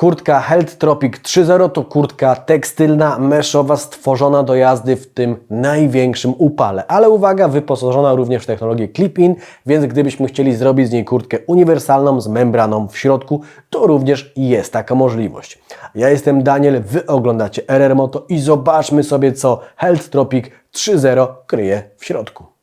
Kurtka Health Tropic 3.0 to kurtka tekstylna, meszowa, stworzona do jazdy w tym największym upale. Ale uwaga, wyposażona również w technologię Clip-In, więc gdybyśmy chcieli zrobić z niej kurtkę uniwersalną z membraną w środku, to również jest taka możliwość. Ja jestem Daniel, Wy oglądacie RR Moto i zobaczmy sobie, co Health Tropic 3.0 kryje w środku.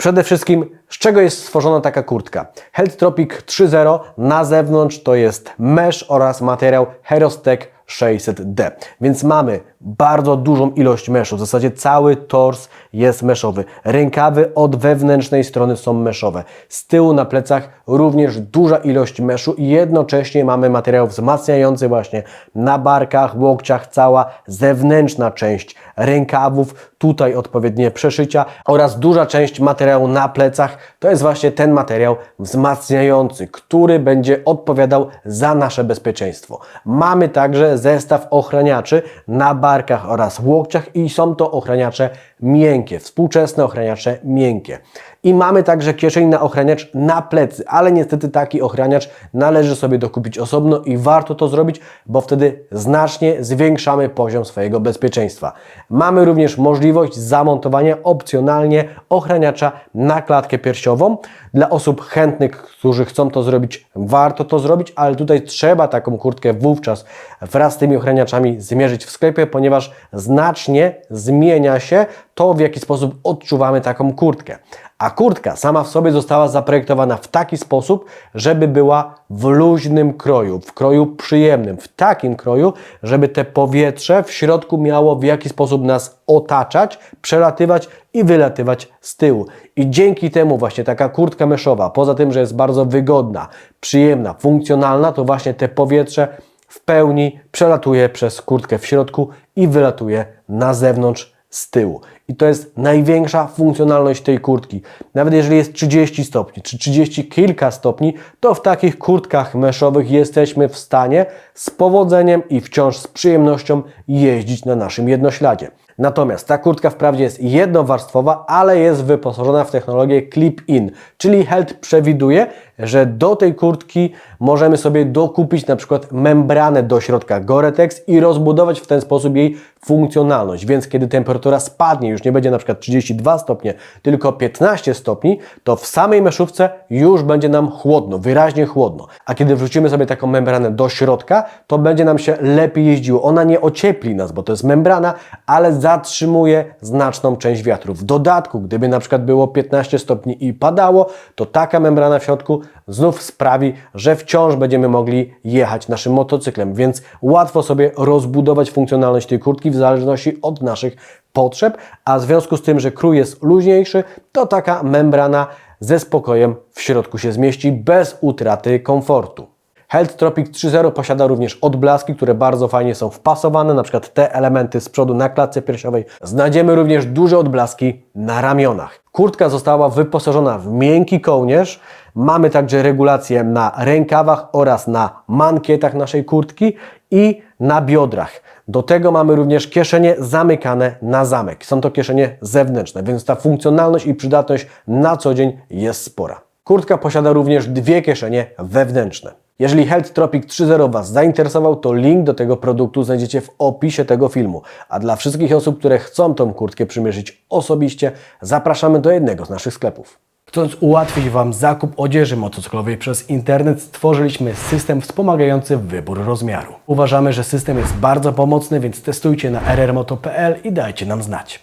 Przede wszystkim, z czego jest stworzona taka kurtka? Health Tropic 3.0 na zewnątrz to jest mesh oraz materiał Herostec 600D. Więc mamy bardzo dużą ilość meszu. W zasadzie cały tors jest meszowy. Rękawy od wewnętrznej strony są meszowe. Z tyłu na plecach również duża ilość meszu i jednocześnie mamy materiał wzmacniający właśnie na barkach, łokciach, cała zewnętrzna część rękawów, tutaj odpowiednie przeszycia oraz duża część materiału na plecach. To jest właśnie ten materiał wzmacniający, który będzie odpowiadał za nasze bezpieczeństwo. Mamy także zestaw ochraniaczy na barkach oraz łokciach i są to ochraniacze miękkie, współczesne ochraniacze miękkie. I mamy także kieszeń na ochraniacz na plecy, ale niestety taki ochraniacz należy sobie dokupić osobno i warto to zrobić, bo wtedy znacznie zwiększamy poziom swojego bezpieczeństwa. Mamy również możliwość zamontowania opcjonalnie ochraniacza na klatkę piersiową. Dla osób chętnych, którzy chcą to zrobić, warto to zrobić, ale tutaj trzeba taką kurtkę wówczas wraz z tymi ochraniaczami zmierzyć w sklepie, ponieważ znacznie zmienia się to, w jaki sposób odczuwamy taką kurtkę. A kurtka sama w sobie została zaprojektowana w taki sposób, żeby była w luźnym kroju, w kroju przyjemnym, w takim kroju, żeby te powietrze w środku miało w jakiś sposób nas otaczać, przelatywać i wylatywać z tyłu. I dzięki temu właśnie taka kurtka meszowa, poza tym, że jest bardzo wygodna, przyjemna, funkcjonalna, to właśnie te powietrze w pełni przelatuje przez kurtkę w środku i wylatuje na zewnątrz z tyłu. I to jest największa funkcjonalność tej kurtki. Nawet jeżeli jest 30 stopni, czy 30 kilka stopni, to w takich kurtkach meszowych jesteśmy w stanie z powodzeniem i wciąż z przyjemnością jeździć na naszym jednośladzie. Natomiast ta kurtka wprawdzie jest jednowarstwowa, ale jest wyposażona w technologię Clip-In, czyli Health przewiduje, że do tej kurtki możemy sobie dokupić na przykład membranę do środka Gore-Tex i rozbudować w ten sposób jej funkcjonalność. Więc kiedy temperatura spadnie, już nie będzie na przykład 32 stopnie, tylko 15 stopni, to w samej meszówce już będzie nam chłodno, wyraźnie chłodno. A kiedy wrzucimy sobie taką membranę do środka, to będzie nam się lepiej jeździło. Ona nie ociepli nas, bo to jest membrana, ale zatrzymuje znaczną część wiatru. W dodatku, gdyby na przykład było 15 stopni i padało, to taka membrana w środku znów sprawi, że wciąż będziemy mogli jechać naszym motocyklem, więc łatwo sobie rozbudować funkcjonalność tej kurtki w zależności od naszych potrzeb, a w związku z tym, że krój jest luźniejszy, to taka membrana ze spokojem w środku się zmieści bez utraty komfortu. Health Tropic 3.0 posiada również odblaski, które bardzo fajnie są wpasowane, na przykład te elementy z przodu na klatce piersiowej. Znajdziemy również duże odblaski na ramionach. Kurtka została wyposażona w miękki kołnierz. Mamy także regulację na rękawach oraz na mankietach naszej kurtki i na biodrach. Do tego mamy również kieszenie zamykane na zamek. Są to kieszenie zewnętrzne, więc ta funkcjonalność i przydatność na co dzień jest spora. Kurtka posiada również dwie kieszenie wewnętrzne. Jeżeli Health Tropic 3.0 Was zainteresował, to link do tego produktu znajdziecie w opisie tego filmu. A dla wszystkich osób, które chcą tą kurtkę przymierzyć osobiście, zapraszamy do jednego z naszych sklepów. Chcąc ułatwić Wam zakup odzieży motocyklowej przez internet, stworzyliśmy system wspomagający wybór rozmiaru. Uważamy, że system jest bardzo pomocny, więc testujcie na rrmoto.pl i dajcie nam znać.